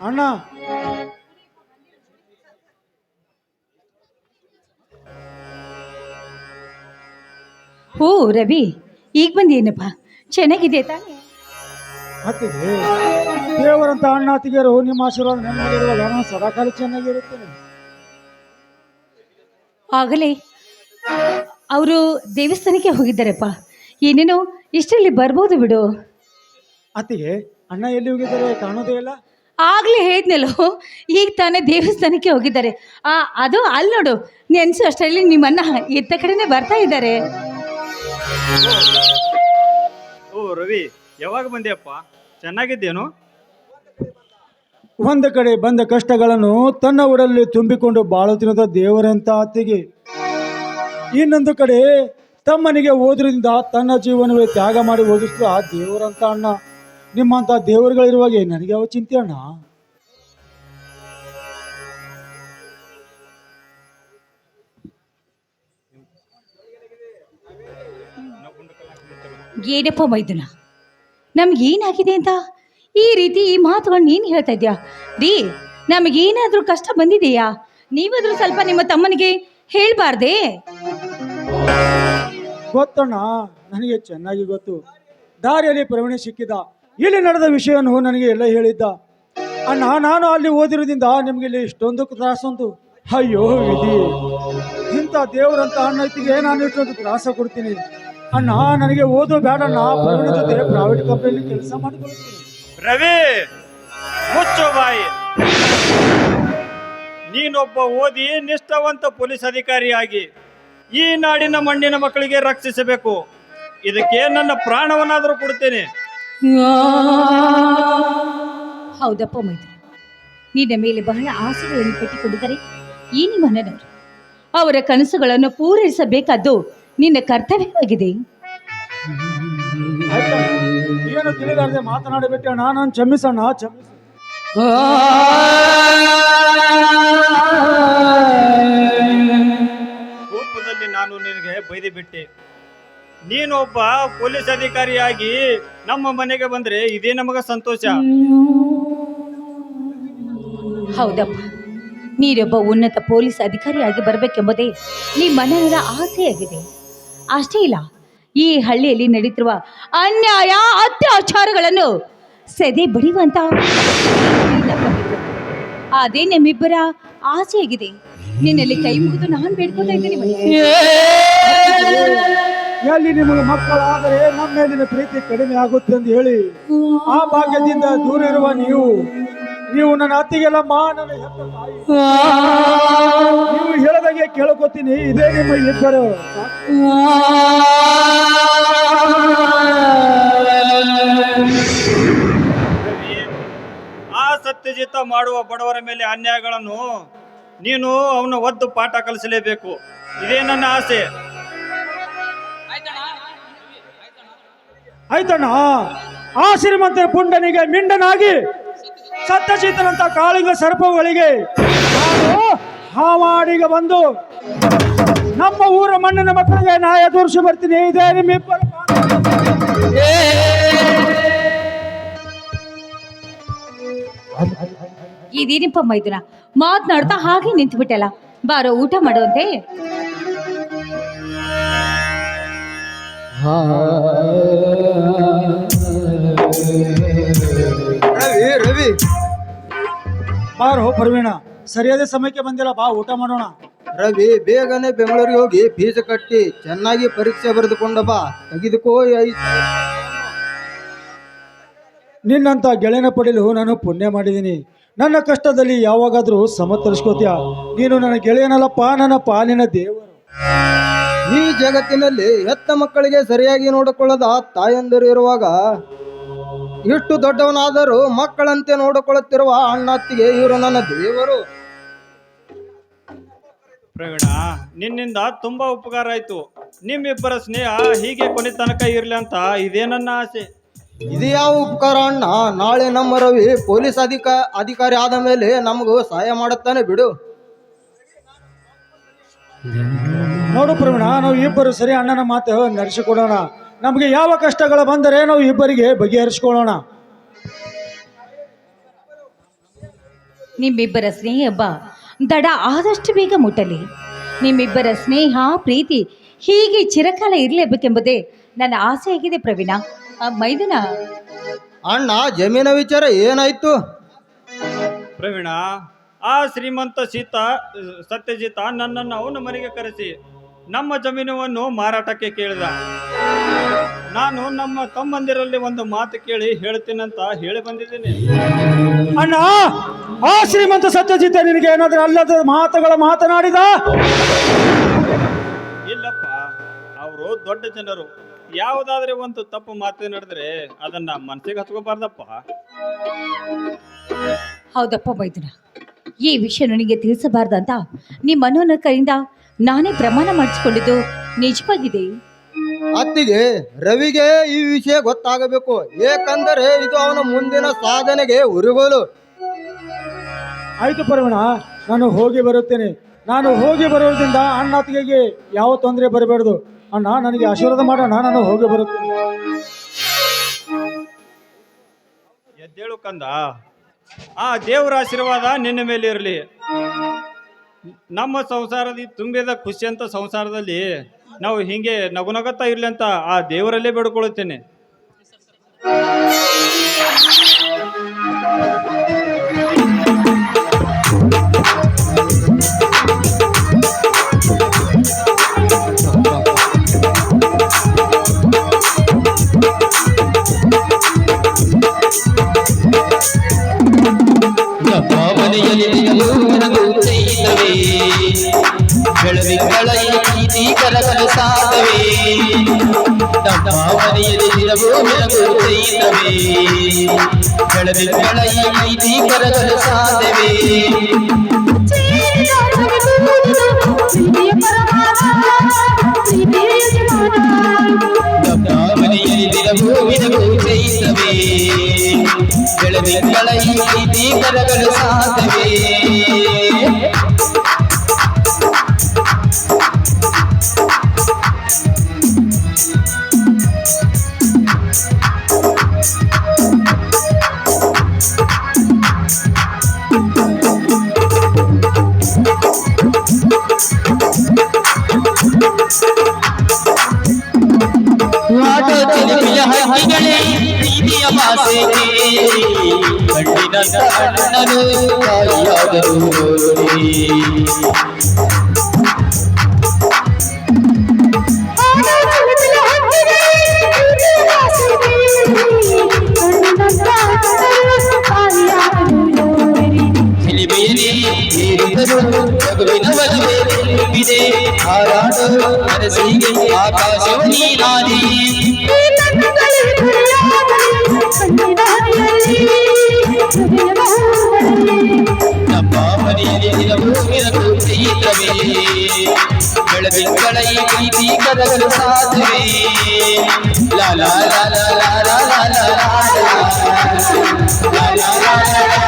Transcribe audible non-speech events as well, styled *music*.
ಅಣ್ಣ. ಓ ರವಿ ಈಗ ಬಂದೇನಪ್ಪ ಚೆನ್ನಾಗಿದೆ ತಾನೇ? ಅತ್ತಿಗೆ ದೇವರಂತ ಅಣ್ಣ ಅತ್ತಿಗೆರು ನಿಮ್ಮ ಆಶೀರ್ವಾದ ನನ್ನ ನಾನು ಸದಾಕಾಲ ಚೆನ್ನಾಗಿರುತ್ತೇನೆ. ಆಗಲೇ. ಅವರು ದೇವಸ್ಥಾನಕ್ಕೆ ಹೋಗಿದ್ದಾರಪ್ಪ. ಏನೇನೋ ಇಷ್ಟರಲ್ಲಿ ಬರ್ಬೋದು ಬಿಡು. ಅತ್ತಿಗೆ ಅಣ್ಣ ಎಲ್ಲಿ ಹೋಗಿದ್ದಾರೆ ಕಾಣೋದೇ ಇಲ್ಲ. ಆಗ್ಲೇ ಹೇಳಿದ್ನಲ್ಲೋ ಈಗ ತಾನೇ ದೇವಸ್ಥಾನಕ್ಕೆ ಹೋಗಿದ್ದಾರೆ. ಆ ಅದು ಅಲ್ಲಿ ನೋಡು ನೆನ್ಸು ಅಷ್ಟರಲ್ಲಿ ನಿಮ್ಮನ್ನ ಎತ್ತ ಕಡೆನೇ ಬರ್ತಾ ಇದ್ದಾರೆ. ಓ ರವಿ ಯಾವಾಗ ಬಂದ್ಯಪ್ಪ? ಚೆನ್ನಾಗಿದ್ದೇನು ಒಂದು ಕಡೆ ಬಂದ ಕಷ್ಟಗಳನ್ನು ತನ್ನ ಊರಲ್ಲಿ ತುಂಬಿಕೊಂಡು ಬಾಳುತ್ತಿರುವಂತ ದೇವರಂತ ಅತ್ತಿಗೆ. ಇನ್ನೊಂದು ಕಡೆ ತಮ್ಮನಿಗೆ ಓದ್ರಿಂದ ತನ್ನ ಜೀವನವೇ ತ್ಯಾಗ ಮಾಡಿ ಓದಿಸ್ತು ಆ ದೇವರಂತ ಅಣ್ಣ. ನಿಮ್ಮಂತ ದೇವರುಗಳಿರುವಾಗೆ ನನಗೆ ಯಾವ ಚಿಂತೆ ಅಣ್ಣ. ಏನಪ್ಪ ಮೈದುನ? ನಮ್ಗೇನಾಗಿದೆ ಅಂತ? ಈ ರೀತಿ ಈ ಮಾತುಗಳು ನೀನು ಹೇಳ್ತಾ ಇದ್ಯಾ? ರೀ ನಮಗೇನಾದರೂ ಕಷ್ಟ ಬಂದಿದೆಯಾ? ನೀವಾದರೂ ಸ್ವಲ್ಪ ನಿಮ್ಮ ತಮ್ಮನಿಗೆ ಹೇಳ್ಬಾರ್ದೆ? ಗೊತ್ತಣ್ಣ ನನಗೆ ಚೆನ್ನಾಗಿ ಗೊತ್ತು. ದಾರಿಯಲ್ಲಿ ಪ್ರವೀಣ ಸಿಕ್ಕಿದ. ಇಲ್ಲಿ ನಡೆದ ವಿಷಯವನ್ನು ನನಗೆ ಎಲ್ಲ ಹೇಳಿದ್ದ. ಅಣ್ಣ, ನಾನು ಅಲ್ಲಿ ಓದಿರೋದ್ರಿಂದ ನಿಮಗೆ ಇಲ್ಲಿ ಇಷ್ಟೊಂದು ತ್ರಾಸಂತು ಅಯ್ಯೋ, ವಿಧಿ. ಇಂಥ ದೇವರಂತ ಅಣ್ಣತ್ತಿಗೆ ನಾನು ಇಷ್ಟೊಂದು ತ್ರಾಸ ಕೊಡ್ತೀನಿ. ಅಣ್ಣ, ನನಗೆ ಓದೋ ಬೇಡಣ್ಣ ಪ್ರವೀಣ ಜೊತೆ ಪ್ರೈವೇಟ್ ಕಂಪನಿಯಲ್ಲಿ ಕೆಲಸ ಮಾಡಿಕೊಳ್ತೀನಿ. ಬಾಯಿ. ನೀನೊಬ್ಬ ಓದಿ ನಿಷ್ಠಾವಂತ ಪೊಲೀಸ್ ಅಧಿಕಾರಿಯಾಗಿ ಈ ನಾಡಿನ ಮಣ್ಣಿನ ಮಕ್ಕಳಿಗೆ ರಕ್ಷಿಸಬೇಕು. ಇದಕ್ಕೆ ನನ್ನ ಪ್ರಾಣವನ್ನಾದರೂ ಕೊಡ್ತೇನೆ ಹೌದಪ್ಪ ಮೈತ್ರಿ. ನಿನ್ನ ಮೇಲೆ ಬಹಳ ಆಸೆಗಳನ್ನು ಕಟ್ಟಿಕೊಂಡಿದ್ದಾರೆ ಈ ನಿಮ್ಮ ಅಣ್ಣನವರು. ಅವರ ಕನಸುಗಳನ್ನು ಪೂರೈಸಬೇಕಾದ್ದು ನಿನ್ನ ಕರ್ತವ್ಯವಾಗಿದೆ? ಏನು ತಿಳಿದಾರದೆ ಮಾತನಾಡಬೇಕೆ? ನಾನು ಕ್ಷಮಿಸಣ್ಣ ಕ್ಷಮಿಸ. ಕೋಪದಲ್ಲಿ ನಾನು ನಿನಗೆ ಬೈದು ಬಿಟ್ಟೆ. ನೀನೊಬ್ಬ ಪೊಲೀಸ್ ಅಧಿಕಾರಿಯಾಗಿ ನಮ್ಮ ಮನೆಗೆ ಬಂದ್ರೆ ಇದೇ ನಮಗ ಸಂತೋಷ. ಹೌದಪ್ಪ. ನೀರೊಬ್ಬ ಉನ್ನತ ಪೊಲೀಸ್ ಅಧಿಕಾರಿಯಾಗಿ ಬರಬೇಕೆಂಬುದೇ ನೀ ಅಣ್ಣನವರ ಆಸೆಯಾಗಿದೆ. ಅಷ್ಟೇ ಇಲ್ಲ ಈ ಹಳ್ಳಿಯಲ್ಲಿ ನಡೀತಿರುವ ಅನ್ಯಾಯ ಅತ್ಯಾಚಾರಗಳನ್ನು ಸೆದೆ ಬಡಿಯುವಂತ *laughs* ಅದೇ ನಮ್ಮಿಬ್ಬರ ಆಸೆಯಾಗಿದೆ. ನಿನ್ನಲ್ಲಿ ಕೈ ಮುಗಿದು ನಾನು ಬೇಡ್ಕೊತಾ ಇದ್ದೀನಿ. ಎಲ್ಲಿ ನಿಮಗೆ ಮಕ್ಕಳಾದರೆ ನಮ್ಮ ಮೇಲಿನ ಪ್ರೀತಿ ಕಡಿಮೆ ಆಗುತ್ತೆ ಅಂತ ಹೇಳಿ. ಆ ಭಾಗ್ಯದಿಂದ ದೂರ ಇರುವ ನೀವು ನೀವು ನನ್ನ ಹೆತ್ತ ತಾಯಿ. ನೀವು ಹೇಳದಾಗೆ ಕೇಳ್ಕೊತೀನಿ, ಇದೇ ನಿಮ್ಮ ಇಬ್ಬರು. ಆ ಸತ್ಯಜಿತ ಮಾಡುವ ಬಡವರ ಮೇಲೆ ಅನ್ಯಾಯಗಳನ್ನು ನೀನು ಅವನ ಒದ್ದು ಪಾಠ ಕಲಿಸಲೇಬೇಕು. ಇದೇ ನನ್ನ ಆಸೆ. ಆಯ್ತಣ್ಣ. ಆ ಶ್ರೀಮಂತ ಪುಂಡನಿಗೆ ಮಿಂಡನಾಗಿ ಸತ್ಯಚೀತನಂತ ಕಾಳಿಂಗ ಸರ್ಪಗಳಿಗೆ ಹಾವಾಡಿಗೆ ಬಂದು ನಮ್ಮ ಊರ ಮಣ್ಣಿನ ಮಕ್ಕಳಿಗೆ ನಾಯ ತೋರಿಸಿ ಬರ್ತೀನಿ. ಇದೇ ನಿಮ್ಮಿಬ್ಬರ ಇದೇನಿಪ್ಪ ಮೈದುನ ಮಾತನಾಡ್ತಾ ಹಾಗೆ ನಿಂತು ಬಿಟ್ಟಲ್ಲ ಬಾರೋ ಊಟ ಮಾಡುವಂತೆ ರವಿ ರವಿ ಹೋ ಪ್ರವೀಣ ಸರಿಯಾದ ಸಮಯಕ್ಕೆ ಬಂದಿಲ್ಲ ಬಾ ಊಟ ಮಾಡೋಣ. ರವಿ ಬೇಗನೆ ಬೆಂಗಳೂರಿಗೆ ಹೋಗಿ ಫೀಸ್ ಕಟ್ಟಿ ಚೆನ್ನಾಗಿ ಪರೀಕ್ಷೆ ಬರೆದುಕೊಂಡ ಬಾ ತೆಗೆದುಕೋ ನಿನ್ನಂತ ಗೆಳೆಯನ ಪಡೆಯಲು ನಾನು ಪುಣ್ಯ ಮಾಡಿದ್ದೀನಿ. ನನ್ನ ಕಷ್ಟದಲ್ಲಿ ಯಾವಾಗಾದ್ರೂ ಸಮತರಿಸ್ಕೋತೀಯ. ನೀನು ನನ್ನ ಗೆಳೆಯನಲ್ಲಪ್ಪ ನನ್ನ ಪಾಲಿನ ದೇವರು. ಈ ಜಗತ್ತಿನಲ್ಲಿ ಹೆತ್ತ ಮಕ್ಕಳಿಗೆ ಸರಿಯಾಗಿ ನೋಡಿಕೊಳ್ಳದ ತಾಯಂದಿರು ಇರುವಾಗ ಇಷ್ಟು ದೊಡ್ಡವನಾದರೂ ಮಕ್ಕಳಂತೆ ನೋಡಿಕೊಳ್ಳುತ್ತಿರುವ ಅಣ್ಣತ್ತಿಗೆ ಇವರು ನನ್ನ ದೇವರು. ಪ್ರವೀಣ ನಿನ್ನಿಂದ ತುಂಬಾ ಉಪಕಾರ ಆಯ್ತು. ನಿಮ್ಮಿಬ್ಬರ ಸ್ನೇಹ ಹೀಗೆ ಕೊನೆ ತನಕ ಇರ್ಲಿ ಅಂತ ಇದೇ ನನ್ನ ಆಸೆ. ಇದು ಯಾವ ಉಪಕಾರ ಅಣ್ಣ? ನಾಳೆ ನಮ್ಮ ರವಿ ಪೊಲೀಸ್ ಅಧಿಕ ಅಧಿಕಾರಿ ಆದ ಮೇಲೆ ನಮಗೂ ಸಹಾಯ ಮಾಡುತ್ತಾನೆ ಬಿಡು. ನೋಡು ಪ್ರವೀಣ ನಾವು ಇಬ್ಬರು ಸರಿ ಅಣ್ಣನ ಮಾತು ನಡೆಸಿಕೊಡೋಣ. ನಮಗೆ ಯಾವ ಕಷ್ಟಗಳು ಬಂದರೆ ನಾವು ಇಬ್ಬರಿಗೆ ಬಗೆಹರಿಸಿಕೊಳ್ಳೋಣ. ನಿಮ್ಮಿಬ್ಬರ ಸ್ನೇಹ ಹಬ್ಬ ದಡ ಆದಷ್ಟು ಬೇಗ ಮುಟ್ಟಲಿ. ನಿಮ್ಮಿಬ್ಬರ ಸ್ನೇಹ ಪ್ರೀತಿ ಹೀಗೆ ಚಿರಕಾಲ ಇರಲೇಬೇಕೆಂಬುದೇ ನನ್ನ ಆಸೆಯಾಗಿದೆ ಪ್ರವೀಣ. ಮೈದುನ. ಅಣ್ಣ ಜಮೀನ ವಿಚಾರ ಏನಾಯ್ತು? ಪ್ರವೀಣ ಆ ಶ್ರೀಮಂತ ಸೀತಾ ಸತ್ಯಜಿತ ನನ್ನನ್ನು ಅವನ ಮನೆಗೆ ಕರೆಸಿ. ನಮ್ಮ ಜಮೀನವನ್ನು ಮಾರಾಟಕ್ಕೆ ಕೇಳಿದ. ನಾನು ನಮ್ಮ ತಮ್ಮಂದಿರಲ್ಲಿ ಒಂದು ಮಾತು ಕೇಳಿ ಹೇಳ್ತೀನಂತ ಹೇಳಿ ಬಂದಿದ್ದೀನಿ. ಅಣ್ಣ ಆ ಶ್ರೀಮಂತ ಸತ್ಯಜಿತ ನಿನಗೆ ಏನಾದರೂ ಅಲ್ಲದ ಮಾತುಗಳ ಮಾತನಾಡಿದ? ಇಲ್ಲಪ್ಪ ಅವರು ದೊಡ್ಡ ಜನರು. ಯಾವುದಾದ್ರೆ ಒಂದು ತಪ್ಪು ಮಾತು ನಡೆದ್ರೆ ಅದನ್ನ ಮನಸ್ಸಿಗೆ ಹಚ್ಕೋಬಾರ್ದಪ್ಪ ಹೌದಪ್ಪ ಬೈದ್ರ ಈ ವಿಷಯ ನನಗೆ ತಿಳಿಸಬಾರ್ದಂತ ನಿಮ್ಮ ಮನೋನ ಕೈಯಿಂದ ನಾನೇ ಪ್ರಮಾಣ ಮಾಡಿಸಿಕೊಂಡಿದ್ದು ನಿಜವಾಗಿದೆ? ಅತ್ತಿಗೆ ರವಿಗೆ ಈ ವಿಷಯ ಗೊತ್ತಾಗಬೇಕು. ಏಕೆಂದರೆ ಇದು ಅವನ ಮುಂದಿನ ಸಾಧನೆಗೆ ಉರುಗೋಲು. ಆಯ್ತು ಪರವಣ ನಾನು ಹೋಗಿ ಬರುತ್ತೇನೆ. ನಾನು ಹೋಗಿ ಬರೋದ್ರಿಂದ ಅಣ್ಣ ಅತ್ತಿಗೆಗೆ ಯಾವ ತೊಂದರೆ ಬರಬಾರ್ದು? ಅಣ್ಣ ನನಗೆ ಆಶೀರ್ವಾದ ಮಾಡೋಣ ನಾನು ಹೋಗಿ ಬರುತ್ತೇನೆ. ಎದ್ದೇಳು ಕಂದ. ಆ ದೇವರ ಆಶೀರ್ವಾದ ನಿನ್ನ ಮೇಲೆ ಇರಲಿ. ನಮ್ಮ ಸಂಸಾರದಲ್ಲಿ ತುಂಬಿದ ಖುಷಿ ಅಂತ ಸಂಸಾರದಲ್ಲಿ ನಾವು ಹಿಂಗೆ ನಗುನಗತ್ತಾ ಇರ್ಲಿ ಅಂತ ಆ ದೇವರಲ್ಲೇ ಬೇಡ್ಕೊಳ್ಳುತ್ತೇನೆ ಮನೆಯಲ್ಲಿ ಮಕ್ಕಳೈ ಪ್ರೀತಿಕರ ಕನಸಾಗವೇ. ತಮ್ಮ ಮನೆಯಲ್ಲಿ ದಿನವೂ ಮೆಲುಗು ಸೈತವೇ ಬೆಳದಿಂಗಳೈ ಪ್ರೀತಿಕರ ಕನಸಾಗವೇ ಬೆಳದಿಂಗಳ ಈ ದೀಪರಗಳು ಸಾಧ గౌరీ విదే ఆరాడు మనసి ఆకాశం నీలాది Thank you. ನೀರಿನ ಮೂಗಿನ ಪ್ರೀತವೇ ಬೆಳದಿಂಗಳ ಈ ಪ್ರೀತಿ ಕರಗಲು ಸಾಧುವೆ ಲಾ ಲಾ ಲಾ ಲಾ ಲಾ ಲಾ ಲಾ ಲಾ ಲಾ ಲಾ ಲಾ ಲಾ